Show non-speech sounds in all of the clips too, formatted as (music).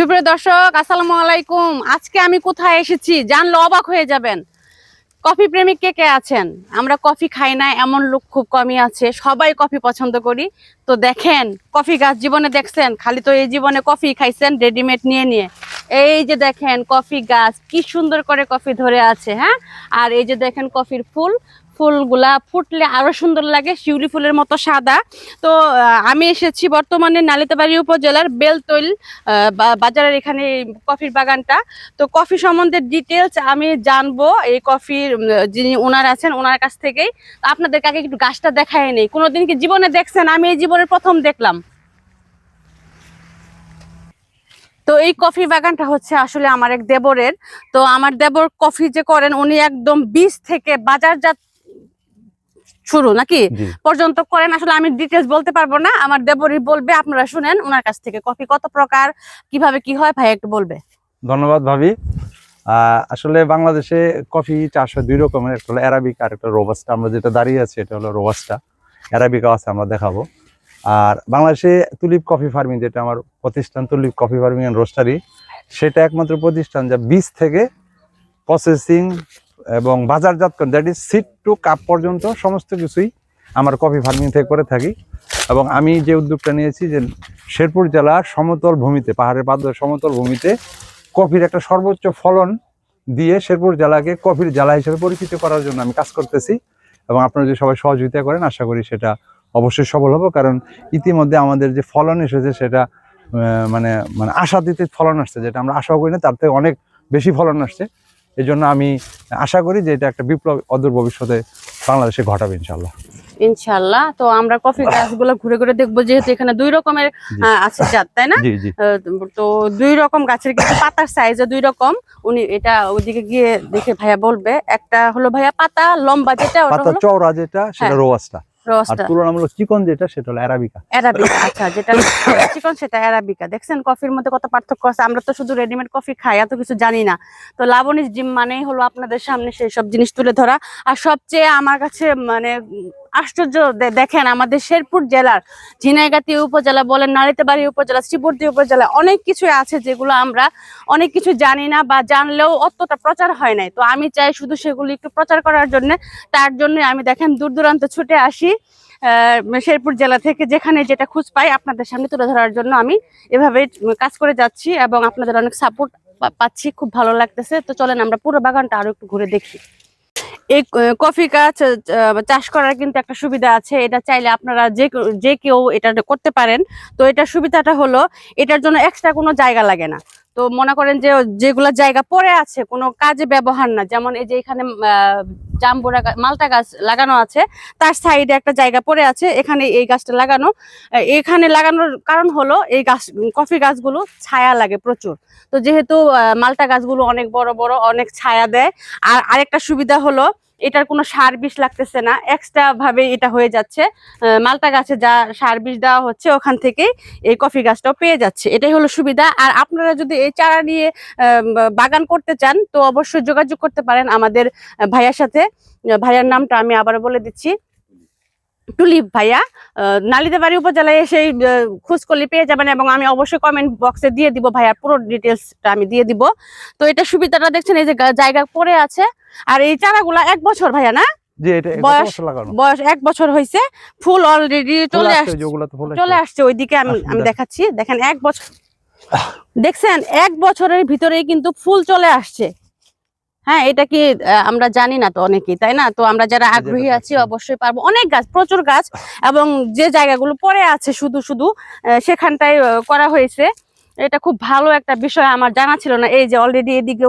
সুপ্রিয় দর্শক, আসসালামু আলাইকুম। আজকে আমি কোথায় এসেছি জানলে অবাক হয়ে যাবেন। কফি প্রেমিক কে কে আছেন? আমরা কফি খাই না, এমন লোক খুব কমই আছে। সবাই কফি পছন্দ করি। তো দেখেন, কফি গাছ জীবনে দেখছেন? খালি তো এই জীবনে কফি খাইছেন রেডিমেড নিয়ে নিয়ে। এই যে দেখেন, কফি গাছ, কি সুন্দর করে কফি ধরে আছে হ্যাঁ? আর এই যে দেখেন কফির ফুল, ফুলগুলা ফুটলে আরও সুন্দর লাগে, শিউলি ফুলের মতো সাদা। তো আমি এসেছি বর্তমানে নালিতাবাড়ি উপজেলার বেলতৈল বাজারের এখানে কফির বাগানটা। তো কফি সম্বন্ধে ডিটেলস আমি জানব, এই কফির যিনি ওনার আছেন, ওনার কাছ থেকেই। তো আপনাদেরকে আগে একটু গাছটা দেখায় নেই। কোনোদিন কি জীবনে দেখছেন? আমি এই জীবনের প্রথম দেখলাম। তো এই কফি বাগানটা হচ্ছে আসলে আমার এক দেবরের। তো আমার দেবর কফি যে করেন উনি একদম বীজ থেকে বাজারজাত শুরু নাকি? পর্যন্ত করেন। আসলে আমি ডিটেলস বলতে পারব না। আমার দেবরই বলবে আপনারা শুনেন ওনার কাছ থেকে কফি কত প্রকার কীভাবে কি হয় ভাই একটু বলবে। ধন্যবাদ ভাবি। আসলে বাংলাদেশে কফি চাষ হয় দুই রকমের একটা হলো অ্যারাবিক আর একটা রোবাস্টা আমরা যেটা দাঁড়িয়ে আছি এটা হলো রোবাস্টা অ্যারাবিকাও আছে আমরা দেখাবো। আর বাংলাদেশে তুলিপ কফি ফার্মিং যেটা আমার প্রতিষ্ঠান Tulip coffee farming and roastery, সেটা একমাত্র প্রতিষ্ঠান যা বীজ থেকে প্রসেসিং এবং বাজারজাতকরণ that is seed to cup পর্যন্ত সমস্ত কিছুই আমার কফি ফার্মিং থেকে করে থাকি। এবং আমি যে উদ্যোগটা নিয়েছি যে শেরপুর জেলার সমতল ভূমিতে, পাহাড়ের পাদ সমতল ভূমিতে কফির একটা সর্বোচ্চ ফলন দিয়ে শেরপুর জেলাকে কফির জেলা হিসেবে পরিচিত করার জন্য আমি কাজ করতেছি। এবং আপনারা যদি সবাই সহযোগিতা করেন, আশা করি সেটা অবশ্যই সফল হব কারণ ইতিমধ্যে আমাদের যে ফলন এসেছে সেটা মানে মানে আশাতীত ফলন আসছে যেটা আমরা আশাও করি না তার থেকে অনেক বেশি ফলন আসছে। এই জন্য আমি আশা করি যে এটা একটা বিপ্লব অদূর ভবিষ্যতে বাংলাদেশে ঘটাবে ইনশাল্লাহ ইনশাল্লাহ তো আমরা কফি গাছগুলো ঘুরে ঘুরে দেখব যেহেতু এখানে দুই রকমের আছে জাত তাই না? তো দুই রকম গাছের কিন্তু পাতার সাইজও দুই রকম। উনি এটা ওইদিকে গিয়ে দেখে ভাইয়া বলবে। একটা হলো ভাইয়া পাতা লম্বা যেটা পাতা চওড়া যেটা সেটা হ্যাঁ। আর তুলনামূলক চিকন যেটা সেটা হলো অ্যারাবিকা। অ্যারাবিকা আচ্ছা যেটা (coughs) চিকন সেটা অ্যারাবিকা। দেখছেন কফির মধ্যে কত পার্থক্য আছে? আমরা তো শুধু রেডিমেড কফি খাই এত কিছু জানি না। তো লাবণী জিম মানেই হলো আপনাদের সামনে সেই সব জিনিস তুলে ধরা। আর সবচেয়ে আমার কাছে মানে আশ্চর্য দেখেন আমাদের শেরপুর জেলার ঝিনাইগাতি উপজেলা বলেন নালিতাবাড়ি উপজেলা, শ্রীবর্দী উপজেলা, অনেক কিছু আছে যেগুলো আমরা অনেক কিছু জানি না বা জানলেও অতটা প্রচার হয় নাই। তো আমি চাই শুধু সেগুলো একটু প্রচার করার জন্য, তার জন্য আমি দেখেন দূর দূরান্ত ছুটে আসি শেরপুর জেলা থেকে যেখানে যেটা খুঁজ পাই আপনাদের সামনে তুলে ধরার জন্য আমি এভাবে কাজ করে যাচ্ছি এবং আপনাদের অনেক সাপোর্ট পাচ্ছি, খুব ভালো লাগতেছে। তো চলেন আমরা পুরো বাগানটা আরও একটু ঘুরে দেখি। এই কফি গাছ চাষ করার কিন্তু একটা সুবিধা আছে। এটা চাইলে আপনারা যে যে কেউ এটা করতে পারেন। তো এটার সুবিধাটা হলো, এটার জন্য এক্সট্রা কোনো জায়গা লাগে না। তো মনে করেন যে, যেগুলা জায়গা পরে আছে, কোনো কাজে ব্যবহার না। যেমন এই যে এখানে জাম্বুরা মালটা গাছ লাগানো আছে। তার সাইডে একটা জায়গা পড়ে আছে, এখানে এই গাছটা লাগানো। এখানে লাগানোর কারণ হলো এই গাছ, কফি গাছগুলো ছায়া লাগে প্রচুর। তো যেহেতু মালটা গাছগুলো অনেক বড় বড়, অনেক ছায়া দেয়। আর আরেকটা সুবিধা হলো এটার কোনো সার বিষ লাগতেছে না এক্সট্রা ভাবে এটা হয়ে যাচ্ছে। মালটা গাছে যা সার বিষ দেওয়া হচ্ছে, ওখান থেকেই এই কফি গাছটাও পেয়ে যাচ্ছে। এটাই হলো সুবিধা। আর আপনারা যদি এই চারা নিয়ে বাগান করতে চান, তো অবশ্যই যোগাযোগ করতে পারেন আমাদের ভাইয়ার সাথে। ভাইয়ার নামটা আমি আবার বলে দিচ্ছি। টুলিপ ভাইয়া আহ, নালিতাবাড়ি উপজেলায় এসে খোঁজ করলে পেয়ে যাবেন এবং আমি অবশ্যই কমেন্ট বক্সে দিয়ে দিব ভাইয়ার পুরো ডিটেলসটা আমি দিয়ে দিব। তো এটা সুবিধাটা দেখছেন এই যে জায়গা পড়ে আছে। আর এই চারাগুলা এক বছর ভাইয়া না? বয়স- বয়স এক বছর হয়েছে ফুল অলরেডি চলে আসছে, চলে আসছে। ওইদিকে আমি আমি দেখাচ্ছি দেখেন এক বছর দেখছেন এক বছরের ভিতরেই কিন্তু ফুল চলে আসছে। হ্যাঁ এটা কি আমরা জানি না তো অনেকেই তাই না? তো আমরা যারা আগ্রহী আছি অবশ্যই পারব। অনেক গাছ প্রচুর গাছ এবং যে জায়গাগুলো পরে আছে শুধু শুধু সেখানটাই সেখানটায় করা হয়েছে। এটা খুব ভালো একটা বিষয় আমার জানা ছিল না। এই যে অলরেডি এদিকে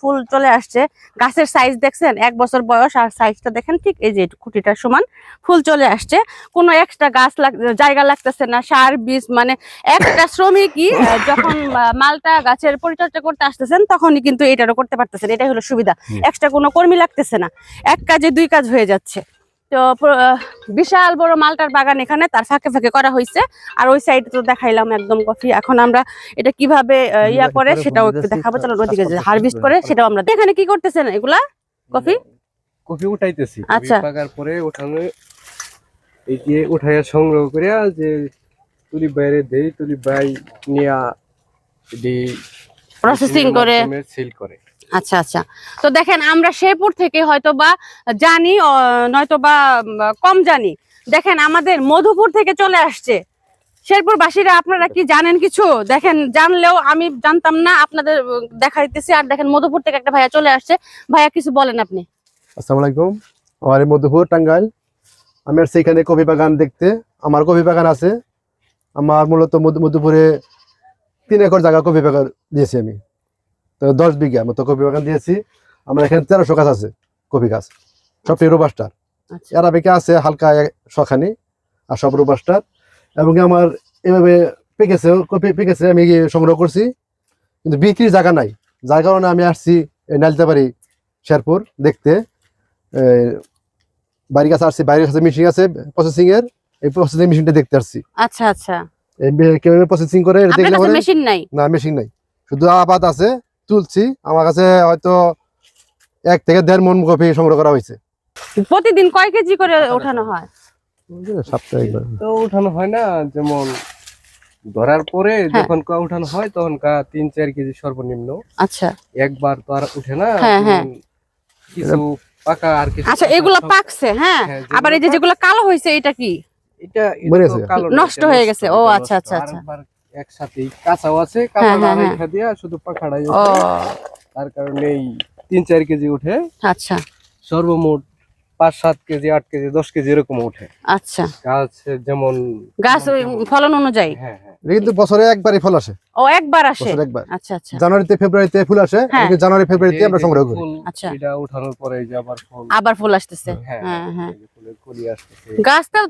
ফুল চলে আসছে। গাছের সাইজ দেখছেন? এক বছর বয়স আর সাইজটা দেখেন ঠিক এই যে খুঁটিটার সমান। ফুল চলে আসছে। কোনো এক্সট্রা গাছ লাগ- জায়গা লাগতেছে না। সার বীজ মানে একটা শ্রমিকই যখন মালটা গাছের পরিচর্যা করতে আসতেছেন তখনই কিন্তু এটারও করতে পারতেছেন। এটাই হলো সুবিধা। এক্সট্রা কোনো কর্মী লাগতেছে না। এক কাজে দুই কাজ হয়ে যাচ্ছে। তো বিশাল বড় মালটার বাগান এখানে তার ফাঁকে ফাঁকে করা হয়েছে। আর ওই সাইডে তো দেখাইলাম একদম কফি। এখন আমরা এটা কীভাবে ইয়া করে সেটাও একটু দেখাবো। চলো ওদিকে হারভেস্ট করে করে। সেটাও আমরা। এখানে কি করতেছেন এগুলা? কফি? কফি উঠাইতেছি। আচ্ছা। পাকার পরে উঠানো এই যে উঠাইয়া সংগ্রহ করিয়া যে তুলি বাইরে দেই তুলি বাই নিয়া এটি প্রসেসিং করে। সেল করে। আচ্ছা আচ্ছা। তো দেখেন, আমরা শেরপুর থেকে হয়তো বা জানি নয়তো বা কম জানি। দেখেন, আমাদের মধুপুর থেকে চলে আসছে। শেরপুর বাসীরা আপনারা কি জানেন কিছু? দেখেন, জানলেও আমি জানতাম না, আপনাদের দেখা দিতেছি আর দেখেন, মধুপুর থেকে একটা ভাইয়া চলে আসছে। ভাইয়া, কিছু বলেন আপনি। আসসালামু আলাইকুম। আমার মধুপুর, টাঙ্গাইল। আমি আসছি এখানে কফি বাগান দেখতে, আমার কফি বাগান আছে। আমার মূলত মধু- মধুপুরে তিন একর জায়গা কফি বাগান দিয়েছি আমি। দশ বিঘা মতো কপি বাগান দিয়েছি। আমার এখানে তেরোশো গাছ আছে কপি গাছ। সব রোবাস্টার। আচ্ছা। এরাবিকা আছে হালকা শখানি আর সব রোবাস্টার। এবং আমার এভাবে পেকেছে কপি পেকেছে আমি গিয়ে সংগ্রহ করছি। কিন্তু বিক্রির জায়গা নাই। যার কারণে আমি আসছি এই নালতাবাড়ি শেরপুর দেখতে। বাড়ির কাছে আসছি বাইরের কাছে মেশিন আছে প্রসেসিং এর। এই প্রসেসিং মেশিনটা দেখতে আসছি। আচ্ছা আচ্ছা। কীভাবে প্রসেসিং করে দেখলে মেশিন নাই? না মেশিন নাই। শুধু আবাদ আছে তুলছি আমার কাছে হয়তো এক থেকে দেড় মন কফি সংগ্রহ করা হয়েছে প্রতিদিন কয় কেজি করে ওঠানো হয় সাপ্তাহিক তো উঠানো হয় না যেমন ধরার পরে হ্যাঁ। যখন কা উঠানো হয় তখন কা তিন চার কেজি সর্বনিম্ন আচ্ছা একবার তো আর উঠে না হ্যাঁ, হ্যাঁ। যেমন কিছু পাকা আর কিছু আচ্ছা এগুলা পাকছে হ্যাঁ আবার এই যে যেগুলো কালো হয়েছে এটা কি এটা। কালো নষ্ট হয়ে গেছে। ও, আচ্ছা, আচ্ছা, আচ্ছা। একসাথেই কাঁচাও আছে হ্যাঁ, কাঁচা হ্যাঁ, হ্যাঁ। রেখা দিয়া শুধু পাখাড়াই তার কারণে এই তিন চার কেজি উঠে আচ্ছা। সর্বমোট পাঁচ সাত কেজি আট কেজি দশ কেজি এরকম উঠে। আচ্ছা। গাছ যেমন গাছ ফলন অনুযায়ী? হ্যাঁ হ্যাঁ। কিন্তু বছরে একবারই ফল আসে। ও একবার আসে? একবার। আচ্ছা আচ্ছা। জানুয়ারিতে ফেব্রুয়ারিতে ফুল আসে হ্যাঁ। জানুয়ারি ফেব্রুয়ারিতে আমরা সংগ্রহ করি। আচ্ছা। এটা উঠানোর পরে যে আবার ফুল আবার ফুল আসতেছে। হ্যাঁ হ্যাঁ গাছটা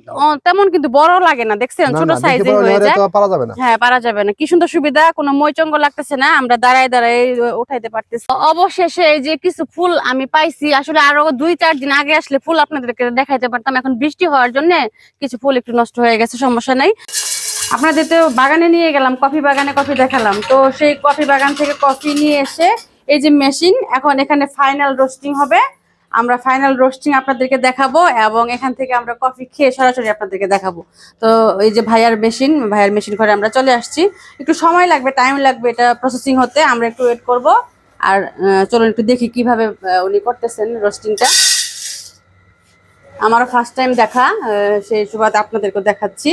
তেমন কিন্তু বড় লাগে না দেখছেন? ছোট সাইজে হয়ে যায়। পারা যাবে না। হ্যাঁ পারা যাবে না। কি সুন্দর সুবিধা কোনো মইচঙ্গ লাগতেছে না আমরা দাঁড়ায় দাঁড়ায় উঠাইতে পারতেছি। অবশেষে এই যে কিছু ফুল আমি পাইছি আসলে আরও দুই চার দিন আগে আসলে ফুল আপনাদেরকে দেখাইতে পারতাম। এখন বৃষ্টি হওয়ার জন্য কিছু ফুল একটু নষ্ট হয়ে গেছে সমস্যা নাই। আপনাদের তো বাগানে নিয়ে গেলাম কফি বাগানে কফি দেখালাম। তো সেই কফি বাগান থেকে কফি নিয়ে এসে এই যে মেশিন এখন এখানে ফাইনাল রোস্টিং হবে। আমরা ফাইনাল রোস্টিং আপনাদেরকে দেখাবো এবং এখান থেকে আমরা কফি খেয়ে সরাসরি আপনাদেরকে দেখাবো। তো এই যে ভাইয়ার মেশিন ভাইয়ার মেশিন ঘরে আমরা চলে আসছি। একটু সময় লাগবে টাইম লাগবে এটা প্রসেসিং হতে, আমরা একটু ওয়েট করব। আর চলুন একটু দেখি কীভাবে উনি করতেছেন রোস্টিংটা আমারও ফার্স্ট টাইম দেখা সেই সুবাদে আপনাদেরকে দেখাচ্ছি।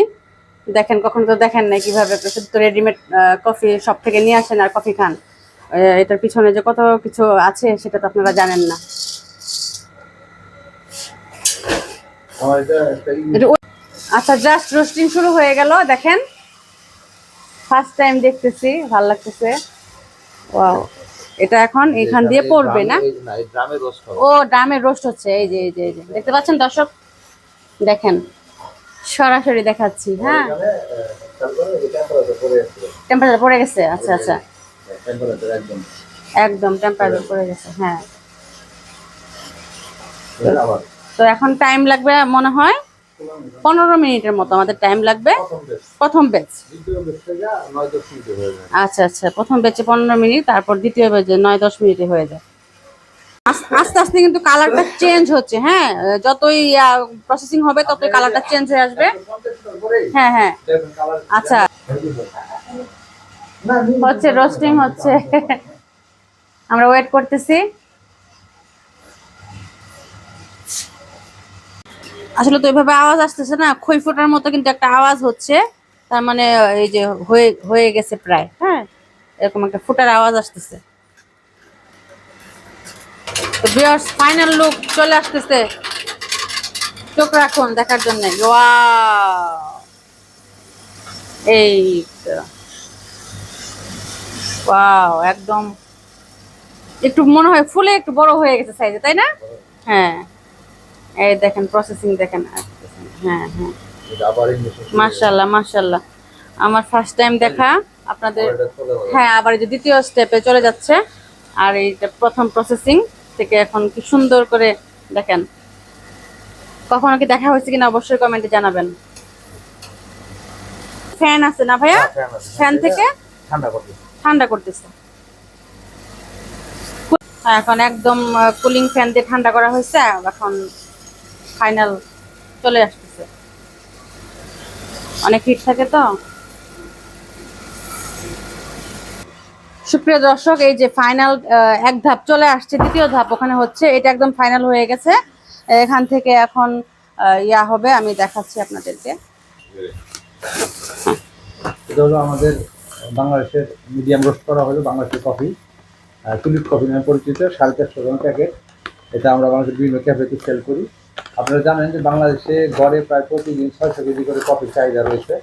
দেখেন, কখনো তো দেখেন না কীভাবে তো রেডিমেড কফি সব থেকে নিয়ে আসেন আর কফি খান। এটার পিছনে যে কত কিছু আছে সেটা তো আপনারা জানেন না এটা ও- আচ্ছা জাস্ট রোস্টিং শুরু হয়ে গেল দেখেন। ফার্স্ট টাইম দেখতেছি ভালো লাগতেছে। ওয়াও এটা এখন এখান দিয়ে পড়বে না? ও ড্রামের রোস্ট হচ্ছে এই যে এই যে এই যে। দেখতে পাচ্ছেন দর্শক? দেখেন সরাসরি দেখাচ্ছি হ্যাঁ। টেম্পারেচার পড়ে গেছে। আচ্ছা আচ্ছা। একদম। টেম্পারেচার পড়ে গেছে হ্যাঁ। তো এখন টাইম লাগবে মনে হয় পনেরো মিনিটের মতো আমাদের টাইম লাগবে। প্রথম ব্যাচ আচ্ছা আচ্ছা প্রথম ব্যাচে পনেরো মিনিট, তারপর দ্বিতীয় ব্যাচে নয়, দশ মিনিটে হয়ে যায়। আস্তে আস্তে কিন্তু কালারটা চেঞ্জ হচ্ছে হ্যাঁ? যতই প্রসেসিং হবে, ততই কালারটা চেঞ্জ হয়ে আসবে। হ্যাঁ হ্যাঁ। আচ্ছা। হচ্ছে রোস্টিং হচ্ছে। আমরা ওয়েট করতেছি। আসলে তো এভাবে আওয়াজ আসতেছে না খই ফোটার মতো কিন্তু একটা আওয়াজ হচ্ছে, তার মানে এই যে হয়ে হয়ে গেছে প্রায় হ্যাঁ? এরকম একটা ফোটার আওয়াজ আসতেছে। তো ফাইনাল লুক চলে আসতেছে। চোখ রাখুন দেখার জন্য। এই ওয়াও একদম। একটু মনে হয় ফুলে একটু বড় হয়ে গেছে সাইজে তাই না? হ্যাঁ। এই দেখেন প্রসেসিং দেখেন। হ্যাঁ হ্যাঁ। মাশাল্লাহ মাশাল্লাহ। আমার ফার্স্ট টাইম দেখা আপনাদের হ্যাঁ আবার এই যে দ্বিতীয় স্টেপে চলে যাচ্ছে। আর এইটা প্রথম প্রসেসিং থেকে এখন কি সুন্দর করে দেখেন। কখনো কি দেখা হয়েছে কিনা অবশ্যই কমেন্টে জানাবেন। ফ্যান আছে না ভাইয়া? ফ্যান থেকে? ঠান্ডা করতেছে। হ্যাঁ, এখন একদম কুলিং ফ্যান দিয়ে ঠান্ডা করা হয়েছে। এখন ফাইনাল চলে আসতেছে। অনেক হিট থাকে তো? সুপ্রিয় দর্শক, এই যে ফাইনাল এক ধাপ চলে আসছে, দ্বিতীয় ধাপ ওখানে হচ্ছে, এটা একদম ফাইনাল হয়ে গেছে। এখান থেকে এখন ইয়া হবে, আমি দেখাচ্ছি আপনাদেরকে। এটা হলো আমাদের বাংলাদেশের মিডিয়াম রোস্ট করা হলো, বাংলাদেশের কফি টুলিপ কফি নামে পরিচিত, সাড়ে চারশো গ্রাম প্যাকেট এটা আমরা বাংলাদেশের বিভিন্ন ক্যাফেতে সেল করি। আপনারা জানেন যে বাংলাদেশে গড়ে প্রায় প্রতিদিন ছয়শো কেজি করে কফির চাহিদা রয়েছে।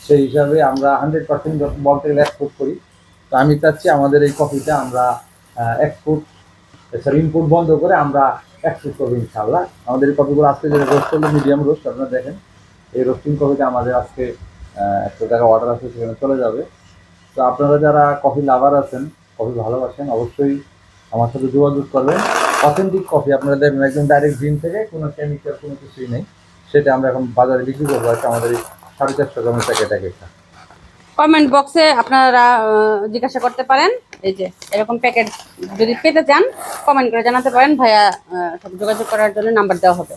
সেই হিসাবে আমরা হান্ড্রেড পার্সেন্ট বলতে গেলে এক্সপোর্ট করি। তো আমি চাচ্ছি আমাদের এই কফিটা আমরা এক্সপোর্ট সরি ইম্পোর্ট বন্ধ করে আমরা এক্সপোর্ট করব ইনশাল্লাহ আমাদের এই কফিগুলো আজকে যেটা রোস্ট করল মিডিয়াম রোস্ট আপনারা দেখেন। এই রোস্টিং কফিটা আমাদের আজকে একশো টাকা অর্ডার আছে, সেখানে চলে যাবে। তো আপনারা যারা কফি লাভার আছেন, কফি ভালোবাসেন, অবশ্যই আমার সাথে যোগাযোগ করবেন। অথেন্টিক কফি আপনারা একদম ডাইরেক্ট গ্রিন থেকে কোনো কেমিক্যাল কোনো কিছুই নেই। সেটা আমরা এখন বাজারে বিক্রি করব কি আমাদের সাড়ে চারশো গ্রামের প্যাকেট এক একটা। কমেন্ট বক্সে আপনারা জিজ্ঞাসা করতে পারেন। এই যে, এরকম প্যাকেট যদি পেতে চান কমেন্ট করে জানাতে পারেন। ভাইয়া সাথে যোগাযোগ করার জন্য নাম্বার দেওয়া হবে।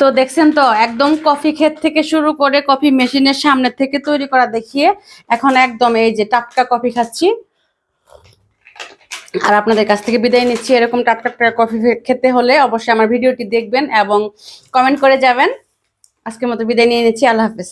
তো দেখছেন তো, একদম কফি ক্ষেত থেকে শুরু করে কফি মেশিনের সামনে থেকে তৈরি করা দেখিয়ে এখন একদম এই যে টাটকা কফি খাচ্ছি। আর আপনাদের কাছ থেকে বিদায় নিচ্ছি। এরকম টাটকা টাটকা কফি খেতে হলে অবশ্যই আমার ভিডিওটি দেখবেন এবং কমেন্ট করে যাবেন। আজকের মতো বিদায় নিয়ে নিচ্ছি। আল্লাহ হাফেজ।